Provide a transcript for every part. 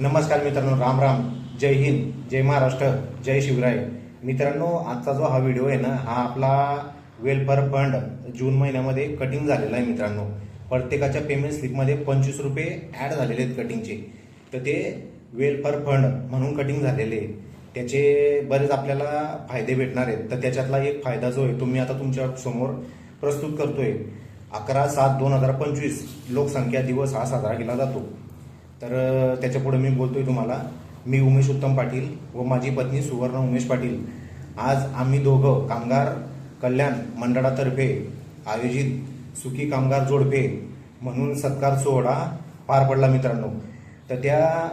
नमस्कार मित्रांनो राम राम. जय हिंद जय महाराष्ट्र जय शिवराय. मित्रांनो आजचा जो हा व्हिडिओ आहे ना हा आपला वेलफेअर फंड जून महिन्यामध्ये कटिंग झालेला आहे मित्रांनो. प्रत्येकाच्या पेमेंट स्लिपमध्ये पंचवीस रुपये ॲड झालेले आहेत कटिंगचे तर ते वेलफेअर फंड म्हणून कटिंग झालेले आहे. त्याचे बरेच आपल्याला फायदे भेटणार आहेत. तर त्याच्यातला एक फायदा जो आहे तो मी आता तुमच्यासमोर प्रस्तुत करतोय. अकरा सात दोन हजार पंचवीस लोकसंख्या दिवस हा साजरा केला जातो. तर त्याच्यापुढे मी बोलतोय तुम्हाला. मी उमेश उत्तम पाटील व माझी पत्नी सुवर्ण उमेश पाटील. आज आम्ही दोघं कामगार कल्याण मंडळातर्फे आयोजित सुखी कामगार जोडपे म्हणून सत्कार सोहळा पार पडला मित्रांनो. तर त्या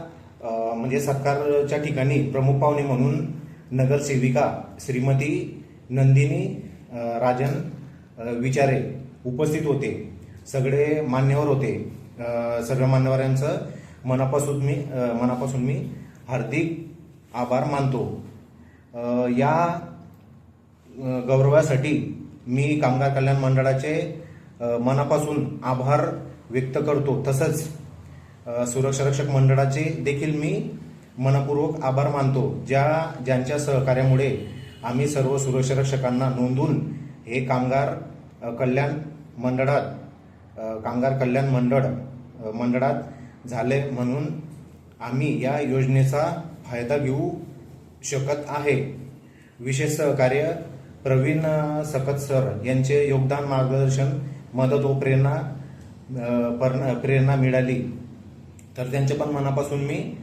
म्हणजे सत्कारच्या ठिकाणी प्रमुख पाहुणे म्हणून नगरसेविका श्रीमती नंदिनी राजन विचारे उपस्थित होते. सगळे मान्यवर होते. सगळ्या सर्व मान्यवरांचं. मनापासून मी मनापासून मी हार्दिक आभार मानतो. या गौरवासाठी मी कामगार कल्याण मंडळाचे मनापासून आभार व्यक्त करतो. तसंच सुरक्षारक्षक सुरक्षा रक्षक मंडळाचे देखील मी मनपूर्वक आभार मानतो. ज्या ज्यांच्या सहकार्यामुळे आम्ही सर्व सुरक्षा रक्षकांना हे कामगार कल्याण मंडळात कामगार कल्याण मंडळ मंडळात झाले म्हणून आम्ही या योजनेचा फायदा घेऊ शकत आहे. विशेष सहकार्य प्रवीण सकत सर यांचे योगदान मार्गदर्शन मदत व प्रेरणा पर- प्रेरणा मिळाली. तर त्यांचे पण मनापासून मी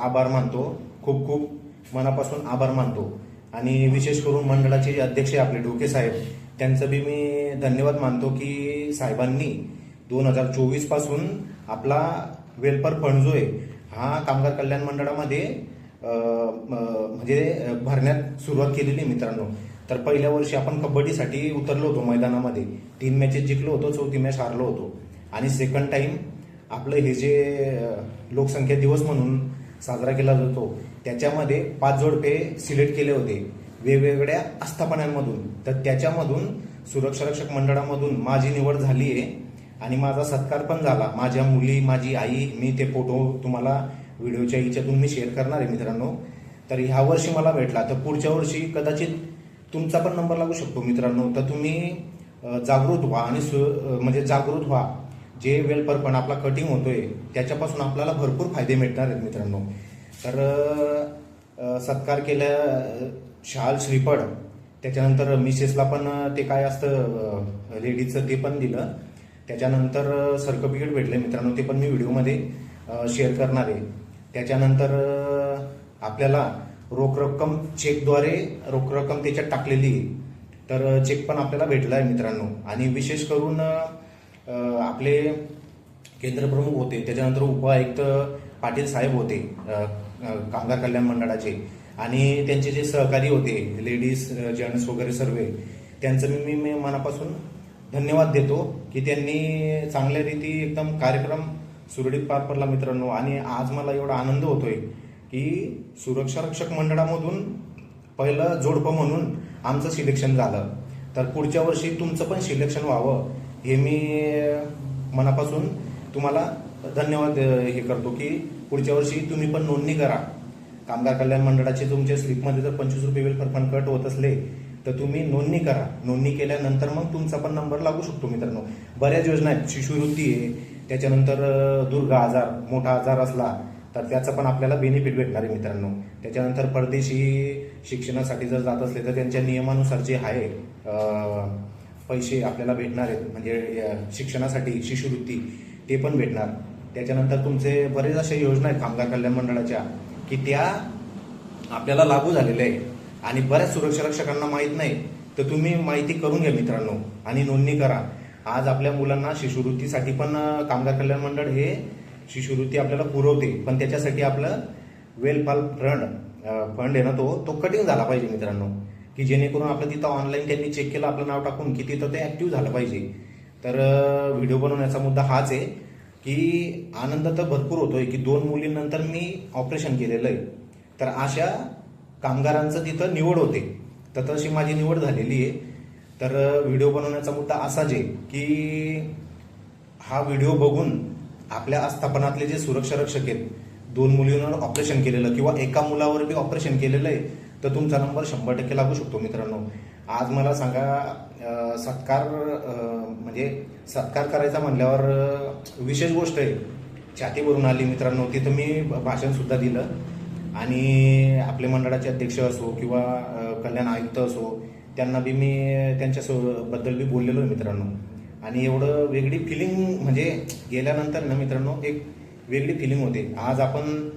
आभार मानतो. खूप खूप मनापासून आभार मानतो. आणि विशेष करून मंडळाचे जे अध्यक्ष आपले ढोके साहेब त्यांचं बी मी धन्यवाद मानतो की साहेबांनी दोन हजार चोवीसपासून आपला वेलफेअर फंड जो आहे हा कामगार कल्याण मंडळामध्ये म्हणजे भरण्यात सुरुवात केलेली आहे मित्रांनो. तर पहिल्या वर्षी आपण कबड्डीसाठी उतरलो होतो मैदानामध्ये. तीन मॅचेस जिंकलो होतो चौथी मॅच हारलो होतो. आणि सेकंड टाइम आपलं हे जे लोकसंख्या दिवस म्हणून साजरा केला जातो त्याच्यामध्ये पाच जोडपे सिलेक्ट केले होते. वेगवेगळ्या आस्थापनांमधून. तर त्याच्यामधून सुरक्षा रक्षक मंडळामधून माझी निवड झाली आहे. आणि माझा सत्कार पण झाला. माझ्या मुली माझी आई मी ते फोटो तुम्हाला व्हिडिओच्या याच्यातून मी शेअर करणार आहे मित्रांनो. तर ह्या वर्षी मला भेटला. तर पुढच्या वर्षी कदाचित तुमचा पण नंबर लागू शकतो मित्रांनो. तर तुम्ही जागृत व्हा आणि सु म्हणजे जागृत व्हा. जे वेलपर पण आपला कटिंग होतोय त्याच्यापासून आपल्याला भरपूर फायदे मिळणार आहेत मित्रांनो. तर सत्कार केल्या शाल श्रीफळ त्याच्यानंतर मिसेसला पण ते काय असतं लेडीजचं ते पण दिलं. त्याच्यानंतर सर्टिफिकेट भेटले मित्रांनो ते पण मी व्हिडिओमध्ये शेअर करणार आहे. त्याच्यानंतर आपल्याला रोख रक्कम चेकद्वारे रोख रक्कम त्याच्यात टाकलेली आहे. तर चेक पण आपल्याला भेटला आहे मित्रांनो. आणि विशेष करून आपले केंद्रप्रमुख होते. त्याच्यानंतर उपआयुक्त पाटील साहेब होते कामगार कल्याण मंडळाचे. आणि त्यांचे जे सहकारी होते लेडीज जेंट्स वगैरे सर्व त्यांचं मी मी मनापासून धन्यवाद देतो की त्यांनी चांगल्या रीती एकदम कार्यक्रम सुरळीत पार पडला मित्रांनो. आणि आज मला एवढा आनंद होतोय की सुरक्षा रक्षक मंडळामधून पहिलं जोडपं म्हणून आमचं सिलेक्शन झालं. तर पुढच्या वर्षी तुमचं पण सिलेक्शन व्हावं हे मी मनापासून तुम्हाला धन्यवाद हे करतो की पुढच्या वर्षी तुम्ही पण नोंदणी करा. कामगार कल्याण मंडळाचे तुमच्या स्लिपमध्ये जर पंचवीस रुपये वेलफेअर फंड कट होत असले तर तुम्ही नोंदणी करा. नोंदणी केल्यानंतर मग तुमचा पण नंबर लागू शकतो मित्रांनो. बऱ्याच योजना आहेत. शिष्यवृत्ती आहे. त्याच्यानंतर दुर्गा आजार मोठा आजार असला तर त्याचा पण आपल्याला बेनिफिट भेटणार आहे मित्रांनो. त्याच्यानंतर परदेशी शिक्षणासाठी जर जात असले तर त्यांच्या नियमानुसार जे आहे पैसे आपल्याला भेटणार आहेत. म्हणजे शिक्षणासाठी शिष्यवृत्ती ते पण भेटणार. त्याच्यानंतर तुमचे बरेच अशा योजना आहेत. कामगार कल्याण मंडळाच्या की त्या आपल्याला लागू झालेल्या आहे आणि बऱ्याच सुरक्षा रक्षकांना माहीत नाही तर तुम्ही माहिती करून घ्या मित्रांनो आणि नोंदणी करा. आज आपल्या मुलांना शिष्यवृत्तीसाठी पण कामगार कल्याण मंडळ हे शिष्यवृत्ती आपल्याला पुरवते पण त्याच्यासाठी आपलं वेल फाल फंड फंड आहे ना तो तो कटिंग झाला पाहिजे मित्रांनो की जेणेकरून आपलं तिथं ऑनलाईन त्यांनी चेक केलं आपलं नाव टाकून की तिथं ते ऍक्टिव्ह झालं पाहिजे. तर व्हिडिओ बनवण्याचा मुद्दा हाच आहे की आनंद तर भरपूर होतोय की दोन मुलींनंतर मी ऑपरेशन केलेलं आहे. तर अशा कामगारांचं तिथं निवड होते. तर तशी माझी निवड झालेली आहे. तर व्हिडिओ बनवण्याचा मुद्दा असाच आहे की हा व्हिडिओ बघून आपल्या आस्थापनातले जे सुरक्षा रक्षक आहेत दोन मुलींवर ऑपरेशन केलेलं किंवा एका मुलावर बी ऑपरेशन केलेलं आहे तर तुमचा नंबर शंभर टक्के लागू शकतो मित्रांनो. आज मला सांगा सत्कार म्हणजे सत्कार करायचा म्हणल्यावर विशेष गोष्ट आहे. छाती भरून आली मित्रांनो तिथं मी भाषणसुद्धा दिलं. आणि आपले मंडळाचे अध्यक्ष असो किंवा कल्याण आयुक्त असो त्यांना बी मी त्यांच्या सो- बद्दल बी बोललेलो आहे मित्रांनो. आणि एवढं वेगळी फिलिंग म्हणजे गेल्यानंतर ना मित्रांनो एक वेगळी फिलिंग होते. आज आपण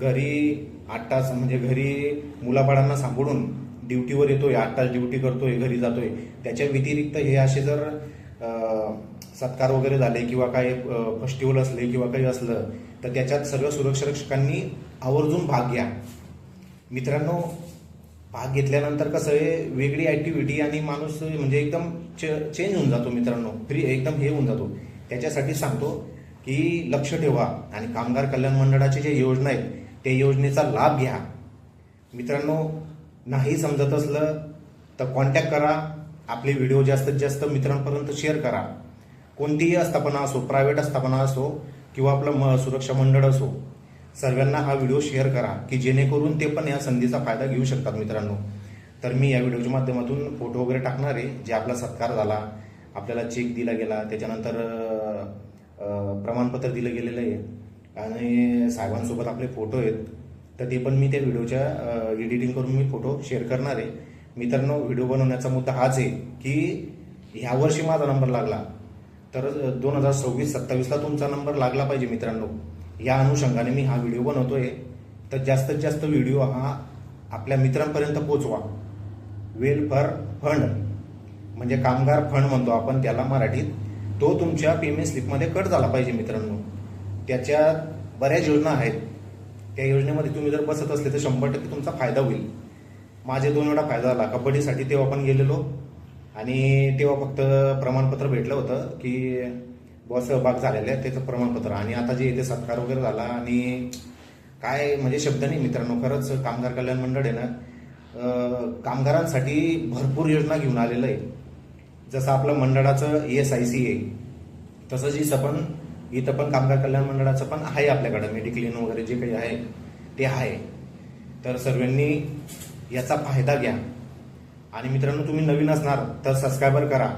घरी आठ तास म्हणजे घरी मुलाबाळांना सांभाळून ड्युटीवर येतोय आठ तास ड्युटी करतोय घरी जातोय. त्याच्या व्यतिरिक्त हे असे जर सत्कार वगैरे झाले किंवा काही फेस्टिवल असले किंवा काही असलं तर त्याच्यात सर्व सुरक्षा रक्षकांनी आवर्जून भाग घ्या. मित्रांनो भाग घेतल्यानंतर कसं आहे वेगळी ॲक्टिव्हिटी आणि माणूस म्हणजे एकदम चेंज होऊन जातो मित्रांनो. फ्री एकदम हे होऊन जातो. त्याच्यासाठी सांगतो की लक्ष ठेवा आणि कामगार कल्याण मंडळाची जे योजना आहेत त्या योजनेचा लाभ घ्या. मित्रांनो नाही समजत असलं तर कॉन्टॅक्ट करा. आपले व्हिडिओ जास्तीत जास्त मित्रांपर्यंत शेअर करा. कोणतीही आस्थापना असो प्रायव्हेट आस्थापना असो किंवा आपलं म सुरक्षा मंडळ असो सर्वांना हा व्हिडिओ शेअर करा की जेणेकरून ते पण या संधीचा फायदा घेऊ शकतात मित्रांनो. तर मी या व्हिडिओच्या माध्यमातून फोटो वगैरे टाकणार आहे जे आपला सत्कार झाला आपल्याला चेक दिला गेला त्याच्यानंतर प्रमाणपत्र दिलं गेलेलं आहे आणि साहेबांसोबत आपले फोटो आहेत तर ते पण मी त्या व्हिडिओच्या एडिटिंग करून मी फोटो शेअर करणार आहे. मित्रांनो व्हिडिओ बनवण्याचा मुद्दा हाच आहे की ह्या वर्षी माझा नंबर लागला तर दोन हजार सव्वीस सत्तावीसला तुमचा नंबर लागला पाहिजे मित्रांनो. या अनुषंगाने मी हा व्हिडिओ बनवतोय. तर जास्तीत जास्त व्हिडिओ हा आपल्या मित्रांपर्यंत पोचवा. Welfare fund. म्हणजे कामगार फंड म्हणतो आपण त्याला मराठीत. तो तुमच्या पेमेंट स्लिपमध्ये कट झाला पाहिजे मित्रांनो. त्याच्या बऱ्याच योजना आहेत. त्या योजनेमध्ये तुम्ही जर बसत असले तर शंभर टक्के तुमचा फायदा होईल. माझे दोन वेळा फायदा झाला. कबड्डीसाठी तेव्हा आपण गेलेलो. आणि तेव्हा फक्त प्रमाणपत्र भेटलं होतं की बॉस सहभाग झालेला आहे त्याचं प्रमाणपत्र. आणि आता जे इथे सत्कार वगैरे झाला आणि काय म्हणजे शब्द नाही मित्रांनो खरंच कामगार कल्याण मंडळ आहे ना कामगारांसाठी भरपूर योजना घेऊन आलेलं आहे. जसं आपलं मंडळाचं एस आय सी आहे तसंच इथं पण इथं पण कामगार कल्याण मंडळाचं पण आहे आपल्याकडं मेडिक्लेन वगैरे जे काही आहे ते आहे. तर सर्वांनी याचा फायदा घ्या. आणि मित्रांनो तुम्ही नवीन असणार तर सबस्क्रायबर करा.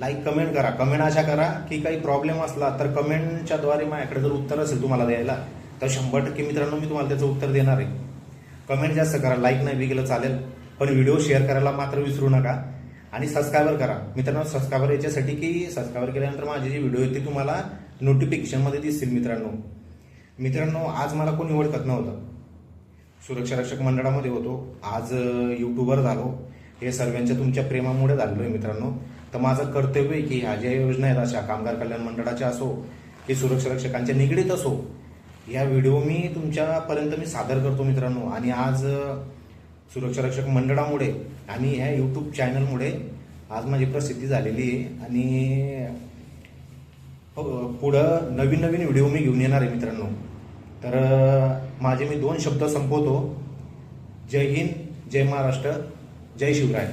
लाईक कमेंट करा. कमेंट अशा करा की काही प्रॉब्लेम असला तर कमेंटच्या द्वारे माझ्याकडे जर उत्तर असेल तुम्हाला द्यायला तर शंभर टक्के मित्रांनो मी तुम्हाला त्याचं उत्तर देणार आहे. कमेंट जास्त करा. लाईक नाही बी चालेल पण व्हिडिओ शेअर करायला मात्र विसरू नका. आणि सबस्क्रायबर करा. मित्रांनो सबस्क्रायबर याच्यासाठी की सबस्क्रायबर केल्यानंतर माझे जे व्हिडिओ आहेत ते तुम्हाला नोटिफिकेशनमध्ये दिसतील मित्रांनो. मित्रांनो आज मला कोणी ओळखत नव्हतं. सुरक्षा रक्षक मंडळामध्ये होतो. आज युट्यूबर झालो. हे सर्वांच्या तुमच्या प्रेमामुळे झालेलो आहे मित्रांनो. तर माझं कर्तव्य आहे की ह्या ज्या योजना आहेत अशा कामगार कल्याण मंडळाच्या असो की सुरक्षा रक्षकांच्या निगडीत असो या व्हिडिओ मी तुमच्यापर्यंत मी सादर करतो मित्रांनो. आणि आज सुरक्षारक्षक सुरक्षा रक्षक मंडळामुळे आणि ह्या यूट्यूब चॅनलमुळे आज माझी प्रसिद्धी झालेली आहे. आणि पुढं नवीन नवीन व्हिडिओ मी घेऊन येणार आहे मित्रांनो. तर माझे मी दोन शब्द संपवतो. जय हिंद जय महाराष्ट्र जय शिवराय.